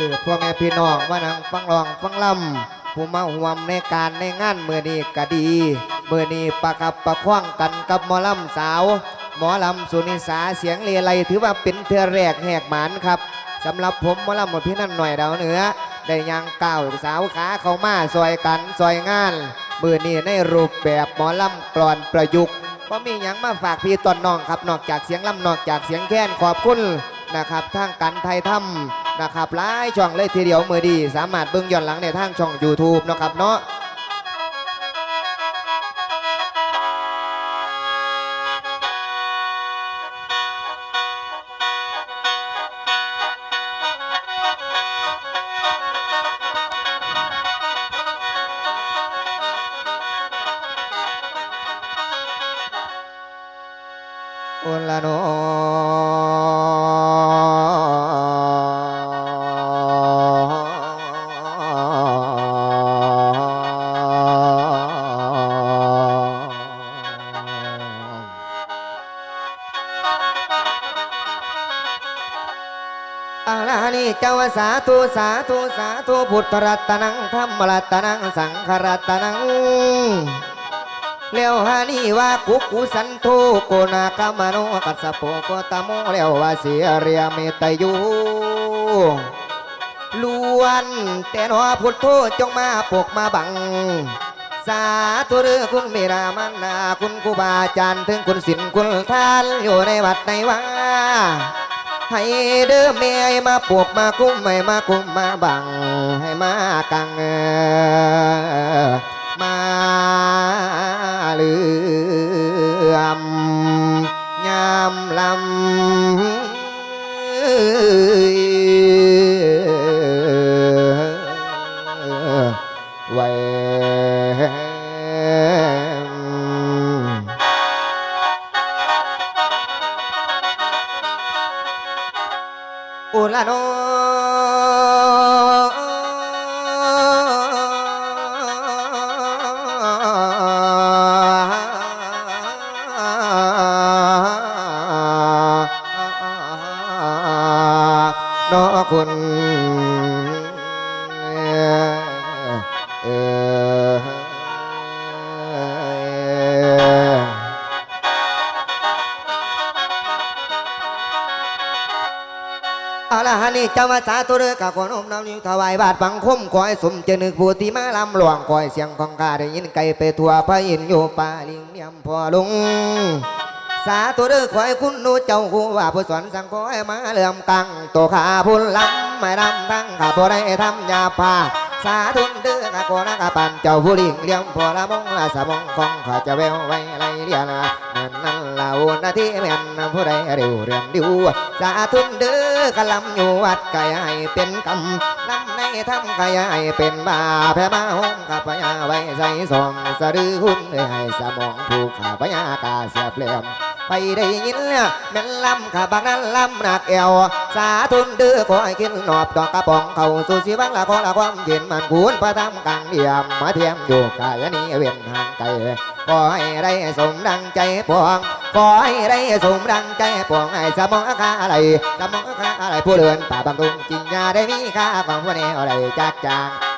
อพ่อแม่พี่น้องมานั่งฟังร้องฟังลำผู้มาห่วมในการในงานมือนี้ก็ดีมือนี้ประกับประคว้างกันกับหมอลำสาว หมอลำสุนิสาเสียงเลไลถือว่าเป็นเทือแรกแหกหมานครับสำหรับผมหมอลำหมดพี่นั่นหน่อยดาวเหนือ ได้ยังก้าวสาวขาเข้ามาซอยกันซอยงานมือนี้ในรูปแบบหมอลำกรอนประยุกต์ก็มีหยังมาฝากพี่ตอนน้องครับนอกจากเสียงลำนอกจากเสียงแค้นขอบคุณนะครับทางการไทยถ้ำ นะครับหลายช่องเลยทีเดียวมือดี สามารถเบิ่งย้อนหลังในทางช่อง YouTube นะครับเนาะโอละโน อาลานีเจ้าสาธุสาธุสาธุพุทธรัตนังธรรมรัตนังสังฆรัตนังเลี้ยวหานีว่ากุกุสันโทโกนากามโนกัสโปโกตโมเลี้ยวว่าเสียเรียเมตยูล้วนแต่หนอพุทโธจงมาปกมาบัง สาธุเรือคุณเมรามันนาคุณครูบาอาจารย์ถึงคุณศิลคุณทานอยู่ในวัดในว่า ให้เด้อแม่มาปลูกมาคุ้มไม่มาคุ้มมาบังให้มากังเออมาเลือ นอคุณเอออาลาฮานี่เจ้ามาสาธุเรือกับคนอมน้ำนิ้วถวายบาทบังคมขอให้สมเจนึกผู้ที่มาลำหลวงคอยเสียงของข้าได้ยินไกลไปทั่วพระอินทร์อยู่ป่าลิงเนียมพอลุง สาธุเรือขอให้คุณนูเจ้าคู่ว่าผู้สอนสั่งขอให้มาเลื่อมกังตัวขาพุ่นลำไม่รำทั้งขาบ่ได้ทำยาพาสาธุเดือกโกนักปันเจ้าผู้ลิงเลี้ยงพอละมงละสะมงของข้าจะแววไว้ไรเดียนะนั่นนั่นละอุนาที่แม่นผู้ใดเร็วเรียนดิวสาธุเดือกะลำอยู่วัดไก่ให้เป็นกำลำ ทำก่ให้เป็นบาแพ้มาห้องข้าพญาไว้ใจส่องสะดือหุ่นให้สมองผู้ข้าพญากาเสียเปลี่ยมไปได้ยินเนี่ยแม่นลำขาบางนั้นลำหนักเอวสาธุนดื้อขอให้กินหนอบดอกกระป๋องเขาสู่สีวังละขอละความเย็นมันคูนพระธรรมกังเดียมมาเทียมอยู่กายนี้เวียนห่างไกลขอให้ได้สมดังใจปวง ขอให้ได้สมดังใจปวงไอ้สมองข้าอะไรสมองข้าอะไรผู้เดินป่าบางรุงจริงยาได้มีค่าของพระเนรอะไรจัดจาง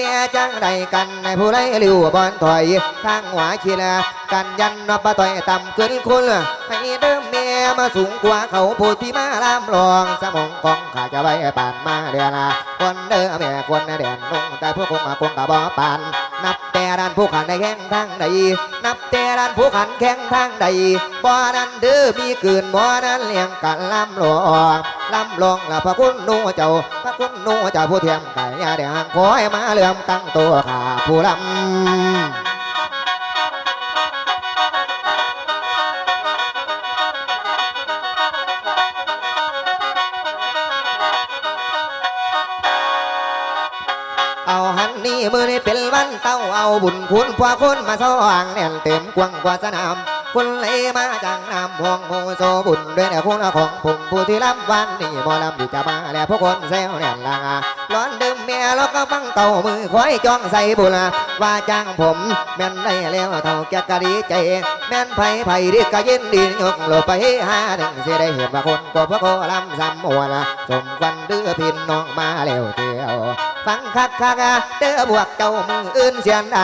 เมียจังใดกันในผู้ไรลิวบอลถอยทางหัวขีลากันยันนบต่อยต่ำเกินคุณให้เดิมเมียมาสูงกว่าเขาผู้ที่มาลามลองสมองของข้าจะไว้ปานมาเดียนคนเดิมเมียคนเด่นลงแต่พวกคงคงกะบ่ปานนับแต่ด้านผู้ขันในแข่งทางใดนับแต่ด้านผู้ขันแข่งทางใดบ่นั้นเด้อมีเกินบ่นั้นเลี้ยงกันลำลอง ลำลองละพระคุณนูเจ้าพระคุณนูเจ้าผู้เทียมไก่ยาแดงขอให้มาเลื่อมตั้งตัวข้าผู้ลำเอาหันนี่มือนี่เป็นวันเต้าเอาบุญคุณพวกคนมาสว่างแน่นเต็มกว้างกว่าสนาม คุณเลยมาจังน้ำพวงโมโซบุญด้วยเนี่ยคุณของผมผู้ที่รับวันนี้บ่ลำดีจะมาแล้วพวกคนแซวเนี่ยลาร้อนดื่มเมียแล้วก็ฟังเต่ามือคอยจ้องใส่บุญ ว่าจ้างผม แม่นได้แล้วเท่าแกกะดีใจ แม่นไผไผดีก็ยินดียกโลไปหาหนึ่งสิได้เห็นว่าคนก็พวกโคลำซ้ำหัวละสมควันเดือพินน้องมาแล้วเดียว ฟังคักคักเด้อบวกเจ้ามืออื่นเสียนใด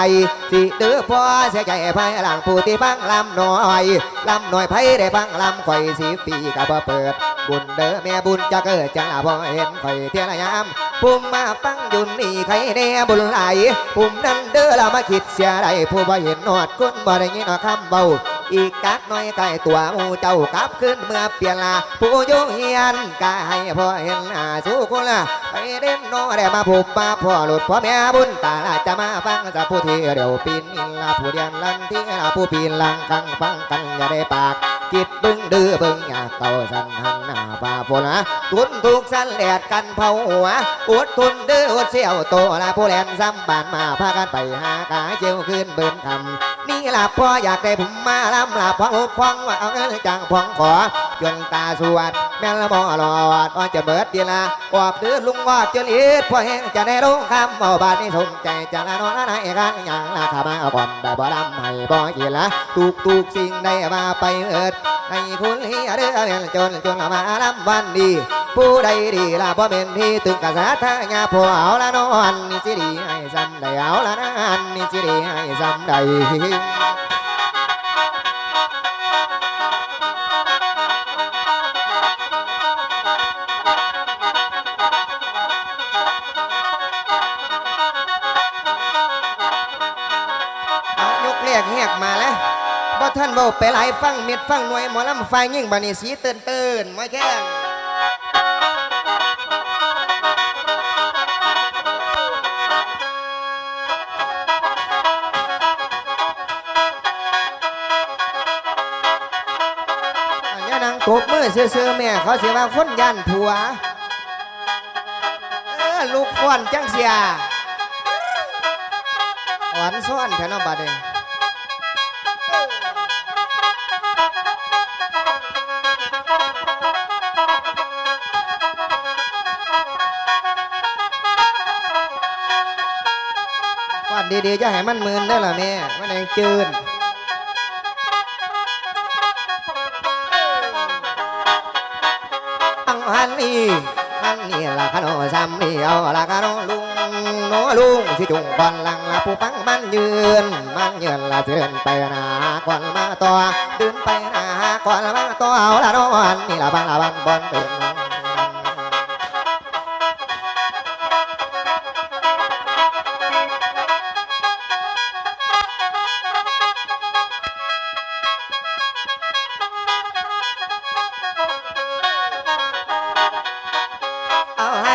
สิเด้อพ่อเสียใจภายหลังผู้ที่ฟังลำน้อยลำน้อยไผได้ฟังลำข่อยสิปีกับเปิด บุญเด้อแม่บุญจะเกิดจังละพอเห็นข่อยเทียนยามปุ่มมาฟังยุนนี่ใครแน่บุญไหลปุ่มนั้นเด้อเรามาคิดเสียใดผู้บ่เห็นนอดคุณบ่ได้ยินคำเบาอีกกักน้อยไก่ตัวหมูเจ้ากลับขึ้นเมื่อเปลี่ยนลาผู้ยุเฮียนกาให้พ่อเห็นหน้าสู้คนละไปเด่นโนได้มาผูกมาพ่อหลุดพ่อแม่บุญตาลาจะมาฟังจะผู้ที่เดียวปีนอินลาผู้เดียนลันที่ลาผู้ปีนลังกังฟังกันอย่าได้ปาก จิตบึงดื้อบึงอยากเต่าสันหันหน้าฟ้าฝนนะทุนทุกสันแหลดกันเผาหัวอดทุนดื้ออดเสียวโตละผู้แลนซ้ำบานมาพากันไปหากาเจียวขึ้นเบิ่นคำนี่ละพ่ออยากได้ผมมาลำละพ่ออุบพ่องว่าเอาเงินจังพ่องขอจนตาสวด แม่ละบ่หลอดว่าจะเบิดดีละออกเดือดลุงวอดจนอีดพ่อแห้งจะได้รู้คำบ่บาดนี้สนใจจะละนอนอะไรกันอย่างละข้ามาก่อนได้บ่ดำให้บ่กี่ละตุกตุกสิ่งใดมาไปเอิดให้คุณเฮียเด้อเรียนจนจนมาลำวันดี ผู้ใดดีละบ่เป็นที่ตึงกษาทางาพ่อเอาละนอนนี่สิดีให้ซ้ำได้เอาละนันนี่สิดีให้ซ้ำได้ ท่านเว้าไปหลายฟังเม็ดฟังหน่วยหมอลำไฟยิ่งบัดนี้สีเตือนเตือนๆมาแค่งอันนี้นางตบมือซื่อแม่เขาเสียว่าคนยันผัว เออลูกฟ้อนจังเสียหวานซ้อนแถวน้ำบาดเอง ดีๆจะให้มันมืนได้อล่ะแม่ มันเองจืนอังหันนี่อันนี่ละขนมซ้ำนี่เอาละขนมลุงโนลุงสิจุงก่อนหลังละผู้ฟังมันยืน มันยืนละเดินไปนาก่อนมาต่อเดินไปนาก่อนมาต่อเอาละนอนนี่ละบังละบันบอนเดิน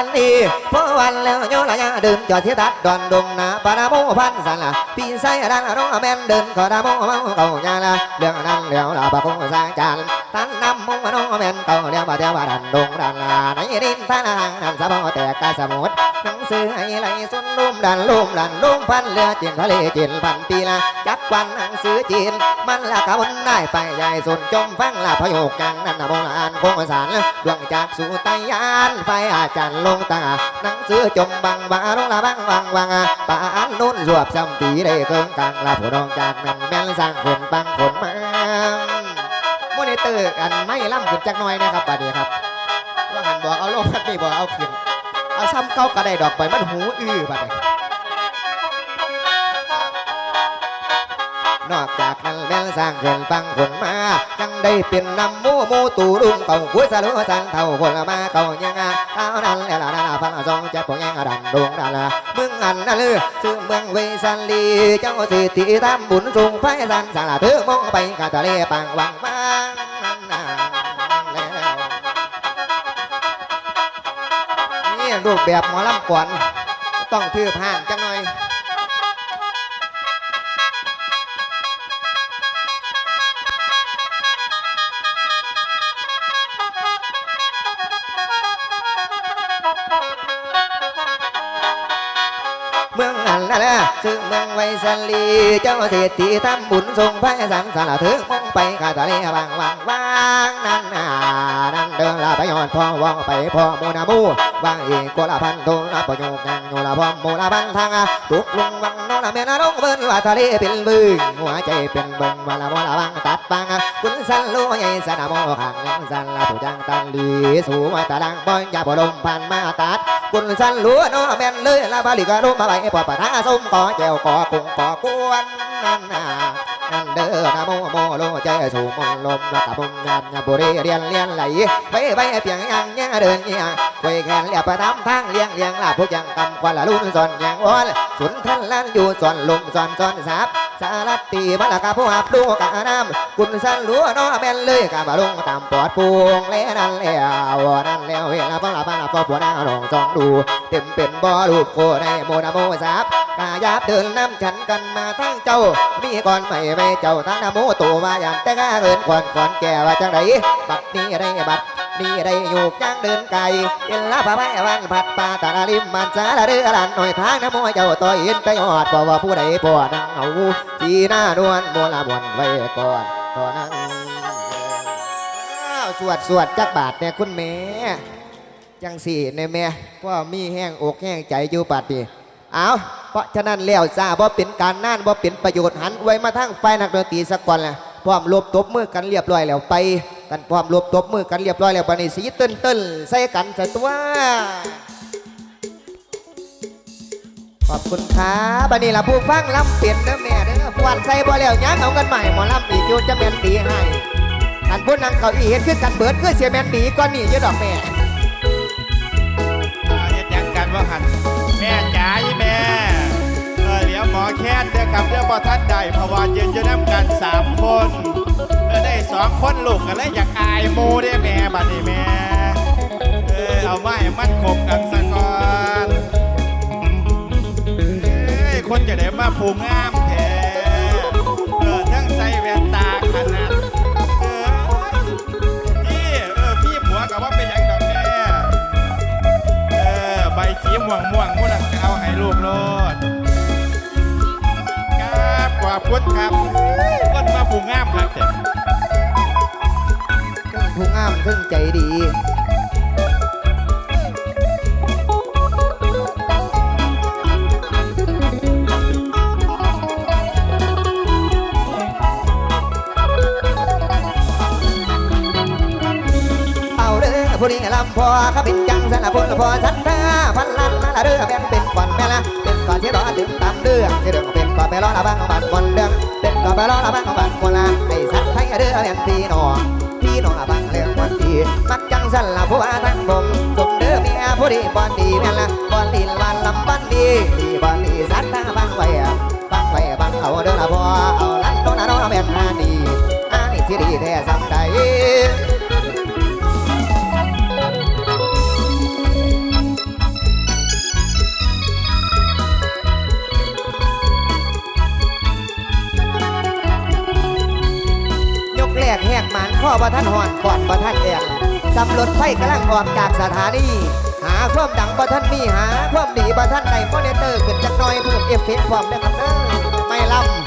นนี่พอวันแล้วโยละยาเดินจอดเสียดัดดอนดงนาปาราโมพันสันละพี่ไซดันร้องแมนเดินขอดาโมเมาเก่ายาละเรื่องนั้นเรื่องละปะคงสร้างจาน ท่านนำมงน้องแมนก่าเรียกว่าเดียวว่าดันดงดันลาในดินท่านางนันสะบอแตกกาสมุทรหนังสือให้ไหลสุนลุ่มดันลุ่มดันลุ่มพันเรือจีนทะเลจีนพันปีละจักวันหนังสือจีน มันละกะวนได้ไปใหญ่สุนจมฟังละพยกกังนันนะโบราณคงสารดวงจากสู่ไตยานไฟอาจารย์ลงตาหนังสือจมบังบาลงละบังบังบังป่านนุ่นรวบจำตีได้เกิงกลางละผู้ดองจากนั้นแม่นสร้างคนปังคนมา เตอร์กันไม่ล่ำขึ้นจักหน่อยนะครับบัดนี้ครับว่าหันบอกเอาลงพัดนี่บอกเอาขึ้นเอาซ้ำเก้าก็ได้ดอกไปมันหูอื้อบัดนี้ นอกจากนั้นแม่นสร้างเขื่อนฟังคนมา จังได้เป็นนำหมูหมูตูรุ่งเก่าหัวสลุสันเท่าคนละมาเก่ายังอ่ะเท่านั้นแหละล่ะนะฟังสองเจ็บพวกยังดันดวงดาละเมืองอันนั่นลือซื้อเมืองเวสันลีเจ้าสิทธิทำบุญสูงไฟสันสาระเถือมองไปกาทะเลปังวังบางนั่นน่ะแล้วนี่รูปแบบหมอลำก่อนต้องถือผ่านจัง อันละซึ่งเมืองไวสันลีเจ้าเศรษฐีทำบุญทรงพระสังสารถึงมองไปกาตะเลบางวังวังนั่นน่ะนั่นเดินลาไปยอดพ่อวองไปพ่อมูนามูวังอีกกลาพันตุลาปยุกนังโยลาพ่อมูลาพันทางตุกลุงวัง โนละเมนาลงเบิ้นว่าทะเลเป็นบึงหัวใจเป็นบึงมาละมอละวังตัดปังคุณสันลูใหญ่สนามโมขังยังสันละผู้จังตันลีสู่มาตะลังบอยยาบ่ลมพันมาตัดคุณสันลัวน้อแม่นเลยลาบาลิกะลุมาใบปอปะทะส้มกอแจวกอกุ้งกอกวนนั่นน่ะ นันเดอนะโมโมโลใจสูมนลมละกับบุญงานบุรีเรียนเรียนไหลไปไปเพียงยังเนี่ยเดินเนี่ยไว้แขนเลียประทำทางเลี้ยงเลี้ยงลาผู้ยังกำควันละลุ่นสอนยังวอนสุนทันลันอยู่สอนลุมสอนสอนสับสารตีมาละกาผู้หับดูกะน้ำคุณสันลัวน้อแม่นเลยกะบาลงตามปอดปวงและนั่นแล้วนั่นแล้วเวลาพระลาพระลาพระผัวนาลองจองดูเต็มเป็นบ่อลูกโคในโมนาโมสาบ กายาบเดินน้ำฉันกันมาทั้งเจ้า มีก่อนไม่ไม่เจ้าทั้งนาโมตัวมาอย่างแต่ก้าเงินก่อนก่อนแก่ว่าจังไรบัดนี้ได้บัดนี่ได้อยู่จังเดินไกลเอ็นลาพะแม่วันผัดปลาตาลาลิมมันสาเรือลันหน่อยทางนาโมเจ้าต่อยเอ็นไปยอดบ่ว่าผู้ใดบ่นั่งเอาจีหน้านวลโมลาบวนไว้ก่อนตอนนั้นอ้าวสวดสวดจักบาทเนี่ยคุณแม่จังสี่ในแม่ว่ามีแห้งอกแห้งใจอยู่ปัดนี่ เอาเพราะฉะนั้นแล้วจ้าบ่เป็นการน่านบ่เป็นประโยชน์หันไว้มาทั้งไฟนักดนตรีสักก่อนแหละพร้อมรวบตบมือกันเรียบร้อยแล้วไป กันพร้อมรวบตบมือกันเรียบร้อยแล้วบัดนี้สีเติ้นเติ้นใส่กันใส่ตัวขอบคุณครับบัดนี้ละผู้ฟังลำเปลี่ยนเด้อแม่เด้อฟวนใส่บ่แล้วยังเอากันใหม่หมอลำอีกอยู่จะแมนตีให้อันผู้นั่งเก้าอีเห็นคือกันเบิดคือเสียแมนดีก่อนนี่ยู่ดอกแม่เฮ็ดยังกันว่าหัน จ๋าอีแม่เออเดี๋ยวหมอแค้นเด้อกับเดี๋ยวพอทันได้เพราะว่ายืนอยู่น้ำกันสามคนเออได้สองคนลูกกันเลยอยากอายหมูได้แม่บัดนี้แม่เออเอาไว้มันคบกันสะก่อนเอ้ยคนจะได้มาผูงาม โลดครับกว่าพุทธครับคนมาผูงามครับเด็กเครื่งผู้งามเครื่งใจดีเอาเด้อผู้นี้ลำพอเขาเป็นจังสนพลพอสันตาพันลันละเด้อแบ่งเป็น ก่อนแม่ละเป็นก่อนเสียต่อถึงตามเดือเสียเดือเป็นก่อนไปรอละบ้างบ้านคนเดืองเป็นก่อนไปรอละบ้างบ้านคนละไอ้สัตว์ไทยเด้อแบ่งพี่น้องพี่น้องละบ้างเรื่องวันดีมักจังสันละผู้อาทั้งผมสมเด้อเมียผู้ดีบอนดีแม่ละบอนดีวันลำบันดีดีบอนดีสัตว์ตาบ้างไว้บ้างไว้บ้างเอาเด้อละพอเอาลันโดนละน้องแม่นอาดีานหอนก่อนบ่ท่านแอนสำรถไฟกำลังออกจากสถานีหาความดังบ่ท่านมีหาความดีบ่ท่านใดมอนิเตอร์ขึ้นจักหน่อยเพิ่มเอฟเฟกต์ความเด้อครับเด้อไม่ลำ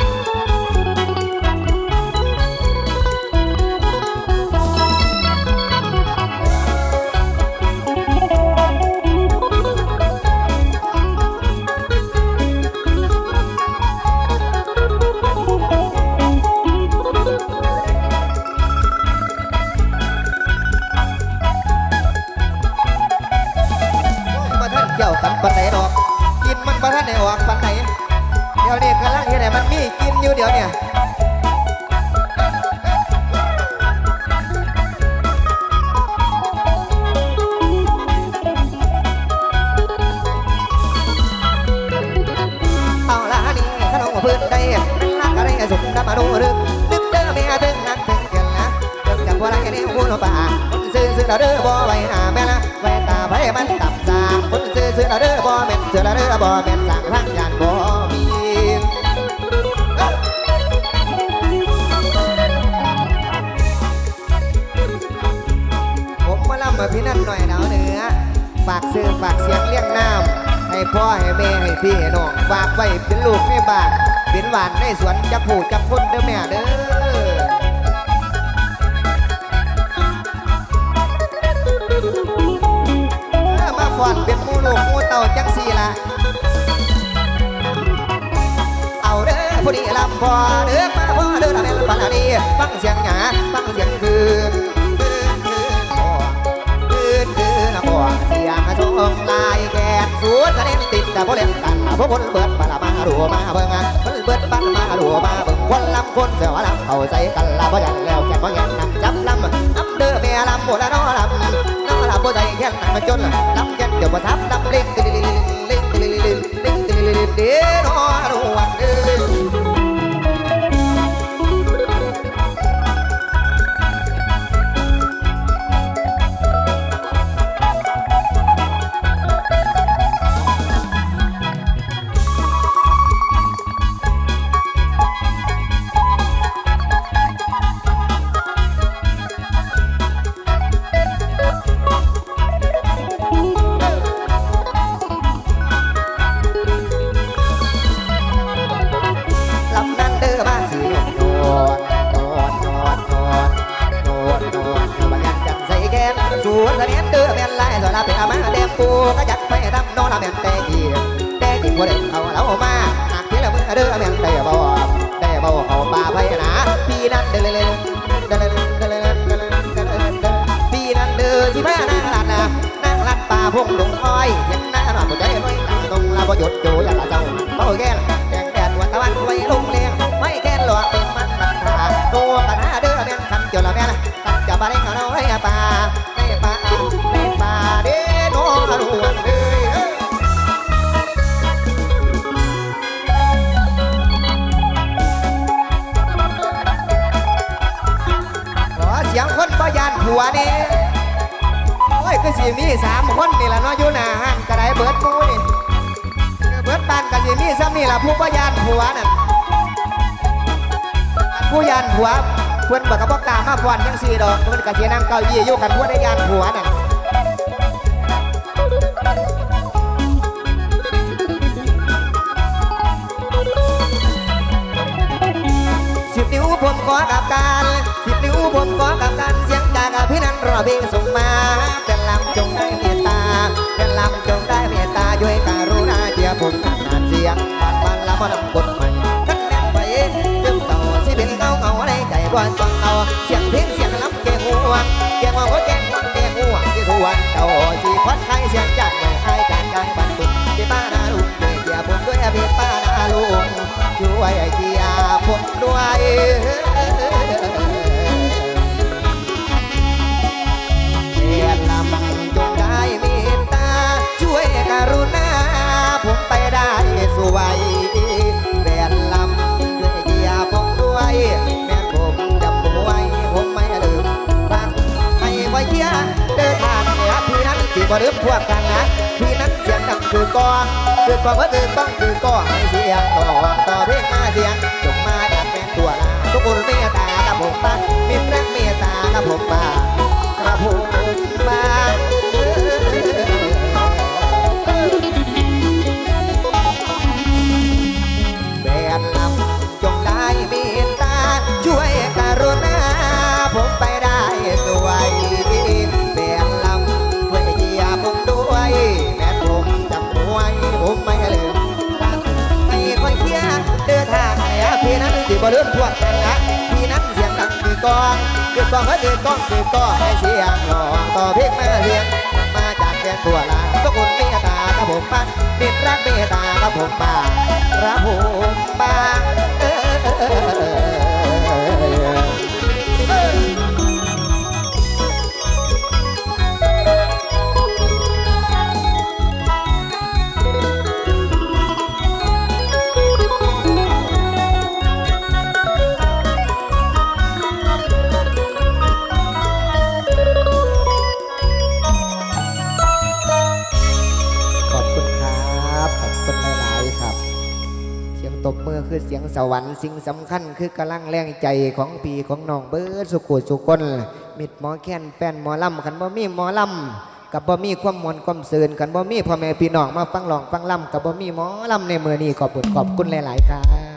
เราเด้อบ่ไว้หน้าแม่ละไว้ตาไว้มันตับจางคนซื้อซื้อเราเด้อบ่แม่นซื้อเราเด้อบ่แม่นสั่งทางยานบ่มีผมมาลำมาพี่นั่นหน่อยดาวเหนือฝากซื้อฝากเสียงเลี้ยงน้ำให้พ่อให้แม่ให้พี่ให้น้องฝากไว้เป็นลูกในบ้านเป็นหวานในสวนจักผู้จักคนเด้อแม่เด้อ ลูกมูเต่าจังสีละเอาเด้อผู้ดีลำพอเด้อมาพอเด้อทำเป็นปันดีฟังเสียงหยาฟังเสียงคืนคืนคืนพอคืนคืนละพอเสียงชงลายแกนสวนคะแนติดแต่พอเล่นกันพวกคนเบิดปะละมาดูมาเบิ่งอะคนเบิดปันมาดูมาเบิ่งคนลำคนเสียลำเขาใจกันละบ่ยันแล้วแกบ่ยันนักจับลำลำเด้อแม่ลำหมดละน้อลน้อลำ บ่ใจแค่นั้นมาจนลำยันเดี๋ยวบ่ทับลำเล็กลิลิลิลิลิลิลิลิลิลิลิเด้อน้อรวนเด้อ เสนียนเด้อแม่นลายสวนลาเป็นอามาเดมปูก็ยักไปทำนอนละแม่นแต่กี้แต่กี้บ่ได้เอาเรามาหากที่ละมือเด้อแม่นแต่บ่แต่บ่เอาป่าไปนะปีนั้นเด้อเลยเด้อเลยเด้อเลยเด้อเลยเด้อเลยเด้อปีนั้นเด้อที่แม่นางลัดนะนางลัดป่าพงดงอ้อยยังหน้าหน้าบ่ใจน้อยตรงลาบ่หยุดโจอย่าละเจ้าเป้าแก่แกงแดดวันตะวันไว้ลงเลียงไม่แค่หลอกเป็นมันมันขาตัวกันหาเด้อแม่นคันเจียวละแม่นกันจะบ่ได้เอาเราให้ป่า ตัวนี่โอ้ยก็สิมีสามคนนี่ละเนาะอยู่หน้าห้างกระไดเบิดหมูนี่เบิดบ้านกันสิมีซ้ำนี่ละผู้พยานผัวนั่นผู้ยานผัวเพิ่นบอกกับอกกล้ามาฟ้อนยังสี่ดอกเพิ่นก็สินั่งเก้าอี้อยู่กันผู้ได้ยานผัวนั่น รอเพลงส่งมาเป็นลำจงได้เมตตาเป็นลำจงได้เมตตาด้วยการุณาเจียผมนานเสียงบานบานละมาดำกดใหม่ทักแน่นไปจึงเต่าสิเป็นเงาเงาในใจบอนฟังเอาเสียงเพลงเสียงลำเกงหัวเกงหัวหัวแกงแกงหัวที่ทวนเจ้าสีควัดไทยเสียงจัดไว้ให้การการบรรทุกที่ป้านาลุงเจียผมด้วยเพียป้านาลุงช่วยเจียผมด้วย บ่ลืมพวกกันนะพี่นั้นเสียงดังคือกอคือกองก็คือกองคือกอให้เสียงต่อต่อเพลงมาเสียงจงมาดัดแฟนตัวลาทุกคนเมตตากับผมบ้างมีรักเมตตากับผมบ้างกระผมมา ที่บ่ลืมพวกกันนะพี่นั้นเสียงดังคือกองคือกองก็คือกองคือกองให้เสียงหลองต่อเพลงมาเรียงมาจากแดนตัวลาทุกคนเมตตากับผมบ้างมิตรรักเมตตากับผมบ้างรับผมบ้างเออเออเออเออ สวรรค์สิ่งสำคัญคือกำลังแรงใจของปีของน้องเบิร์ดสุขุสุคนมิดหมอแค้นแฟนหมอลำขันบ่มีหมอลำกับบ่มีความมวลความเสื่นกันบ่มีพ่อแม่พี่น้องมาฟังหลองฟังล่ำกับบ่มีหมอล่ำในมือนี้ขอบคุณขอบคุณหลาย ๆ ครับ